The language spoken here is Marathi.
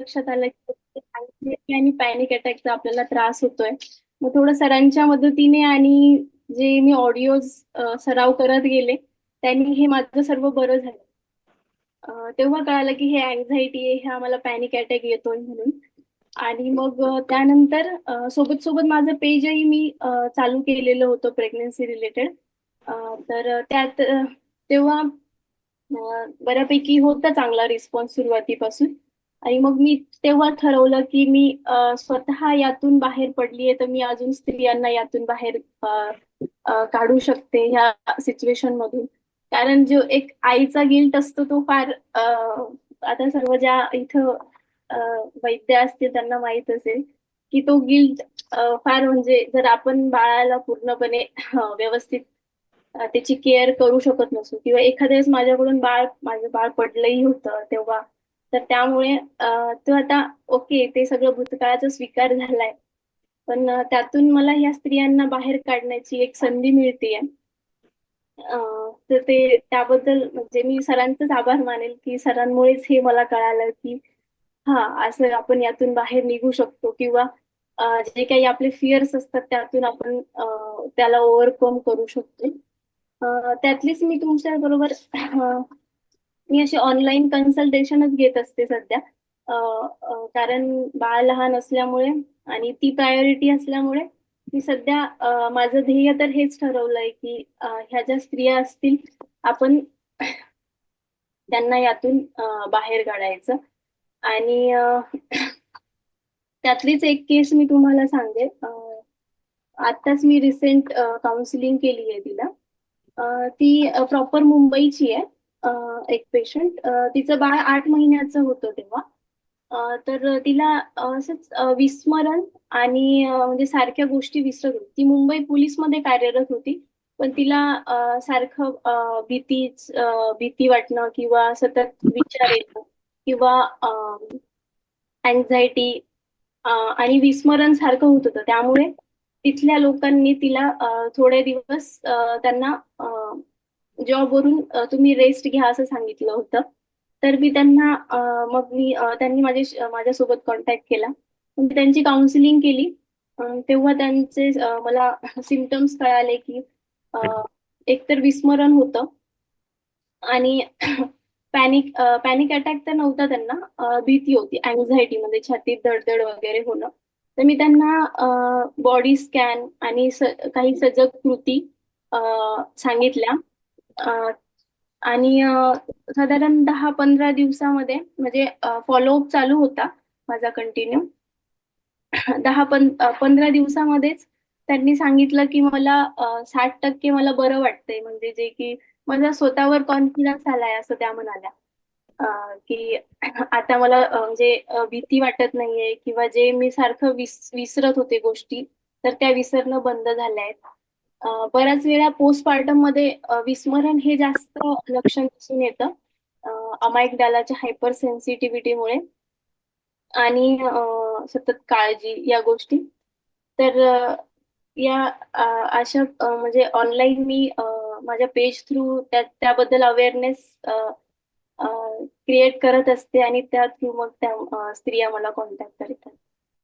लक्षात आलं की आणि पॅनिक अटॅकचा आपल्याला त्रास होतोय. मग थोडं सरांच्या मदतीने आणि जे मी ऑडिओज सराव करत गेले त्यांनी हे माझं सर्व बरं झालं. तेव्हा कळालं की हे अँझायटी आहे हे आम्हाला पॅनिक अटॅक येतोय म्हणून. आणि मग त्यानंतर सोबत सोबत माझं पेजही मी चालू केलेलं होतं प्रेग्नन्सी रिलेटेड तर त्यात तेव्हा बऱ्यापैकी होता चांगला रिस्पॉन्स सुरुवातीपासून. आणि मग मी तेव्हा ठरवलं की मी स्वतः यातून बाहेर पडलीये तर मी अजून स्त्रियांना यातून बाहेर काढू शकते ह्या सिच्युएशन मधून. कारण जो एक आईचा गिल्ट असतो तो फार आता सर्व ज्या इथं वैद्य असतील त्यांना माहीत असेल की तो गिल्ट फार म्हणजे जर आपण बाळाला पूर्णपणे व्यवस्थित त्याची केअर करू शकत नसू किंवा एखाद्या वेळेस माझ्याकडून बाळ माझं बाळ पडलंही होतं तेव्हा तर त्यामुळे तो आता ओके ते सगळं भूतकाळाचा स्वीकार झालाय. पण त्यातून मला ह्या स्त्रियांना बाहेर काढण्याची एक संधी मिळते तर ते त्याबद्दल म्हणजे मी सरांचाच आभार मानेल की सरांमुळेच हे मला कळालं की हा असं आपण यातून बाहेर निघू शकतो किंवा जे काही आपले फिअर्स असतात त्यातून आपण त्याला ओव्हरकम करू शकतो. त्यातलीच मी तुमच्या बरोबर मी अशी ऑनलाईन कन्सल्टेशनच घेत असते सध्या. कारण बाळ लहान असल्यामुळे आणि ती प्रायोरिटी असल्यामुळे मी सध्या माझं ध्येय तर हेच ठरवलंय की ह्या ज्या स्त्रिया असतील आपण त्यांना यातून बाहेर काढायचं. आणि त्यातलीच एक केस मी तुम्हाला सांगेल आत्ताच मी रिसेंट काउन्सिलिंग केली आहे तिला. ती प्रॉपर मुंबईची आहे. एक पेशंट तिचं बाळ आठ महिन्याचं होतं तेव्हा. तर तिला असंच विस्मरण आणि म्हणजे सारख्या गोष्टी विसरत होती. ती मुंबई पोलीसमध्ये कार्यरत होती पण तिला सारखं भीती भीती वाटणं किंवा सतत विचार येणं किंवा अँझायटी आणि विस्मरण सारखं होत होतं. त्यामुळे तिथल्या लोकांनी तिला थोडे दिवस त्यांना जॉबवरून तुम्ही रेस्ट घ्या असं सांगितलं होतं. तर मी त्यांना मग मी त्यांनी माझ्या माझ्यासोबत कॉन्टॅक्ट केला. मी त्यांची काउन्सिलिंग केली. तेव्हा त्यांचे मला सिमटम्स कळाले की एकतर विस्मरण होतं आणि पॅनिक पॅनिक अटॅक तर नव्हता त्यांना भीती होती अँझायटी म्हणजे छातीत धडधड वगैरे होणं. तर मी त्यांना बॉडी स्कॅन आणि काही सजग कृती सांगितल्या. आणि साधारण दहा पंधरा दिवसामध्ये म्हणजे फॉलोअप चालू होता माझा कंटिन्यू दहा पं पंधरा दिवसामध्येच त्यांनी सांगितलं की मला साठ टक्के मला बरं वाटतंय. म्हणजे जे की माझा स्वतःवर कॉन्फिडन्स आलाय असं त्या म्हणाल्या. की आता मला म्हणजे भीती वाटत नाहीये किंवा जे मी सारखं विस विसरत होते गोष्टी तर त्या विसरणं बंद झाल्या आहेत बऱ्याच वेळा पोस्टपार्टममध्ये विस्मरण हे जास्त लक्षण दिसून येतं. अमायगडालाच्या हायपर सेन्सिटिव्हिटीमुळे आणि सतत काळजी या गोष्टी. तर या अशा म्हणजे ऑनलाईन मी माझ्या पेज थ्रू त्या त्याबद्दल अवेअरनेस क्रिएट करत असते आणि त्या थ्रू मग त्या स्त्रिया मला कॉन्टॅक्ट करतात.